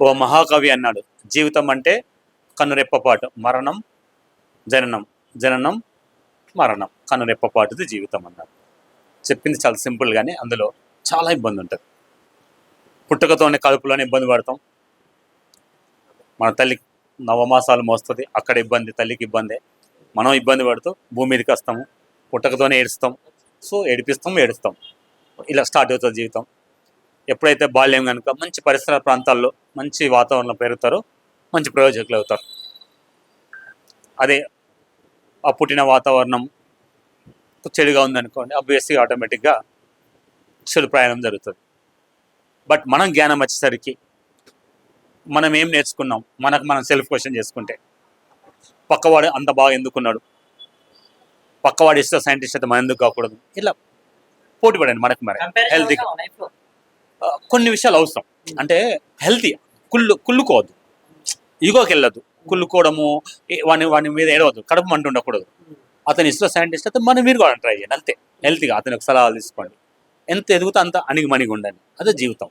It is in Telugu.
ఓ మహాకవి అన్నాడు. జీవితం అంటే కన్నురెప్పపాటు మరణం జననం జననం మరణం. కన్నురెప్పపాటుది జీవితం అన్నాడు. చెప్పింది చాలా సింపుల్ కానీ అందులో చాలా ఇబ్బంది ఉంటుంది. పుట్టుకతోనే కడుపులోనే ఇబ్బంది పడతాం. మన తల్లి నవమాసాలు మోస్తుంది అక్కడ ఇబ్బంది తల్లికి ఇబ్బందే. మనం ఇబ్బంది పడుతూ భూమి మీదకి వస్తాము పుట్టకతోనే ఏడుస్తాం. సో ఏడిపిస్తాం ఏడుస్తాం. ఇలా స్టార్ట్ అవుతుంది జీవితం. ఎప్పుడైతే బాల్యం కనుక మంచి పరిసర ప్రాంతాల్లో మంచి వాతావరణంలో పెరుగుతారో మంచి ప్రయోజకులు అవుతారు. అదే ఆ పుట్టిన వాతావరణం చెడుగా ఉందనుకోండి అబ్వియస్గా ఆటోమేటిక్గా చెడు ప్రయాణం జరుగుతుంది. బట్ మనం జ్ఞానం వచ్చేసరికి మనం ఏం నేర్చుకున్నాం? మనకు మనం సెల్ఫ్ క్వశ్చన్ చేసుకుంటే. పక్కవాడు అంత బాగా ఎందుకున్నాడు? పక్కవాడు ఇష్టం సైంటిస్ట్ అయితే మనం ఎందుకు కాకూడదు? ఇలా పోటీ పడండి మనకు మరి. హెల్తీ కొన్ని విషయాలు అవసరం. అంటే హెల్తీ కుళ్ళు కుళ్ళుకోవద్దు. ఈగోకి వెళ్ళదు కుళ్ళుకోవడము వాని వాని మీద ఏడవద్దు. కడుపు మంట ఉండకూడదు. అతని ఇష్టం సైంటిస్ట్ అయితే మనం మీరు కూడా ట్రై చేయండి. అంతే. హెల్తీగా అతని ఒక సలహాలు తీసుకోండి. ఎంత ఎదుగుతా అంత అణిగి మణిగి ఉండండి. అదే జీవితం.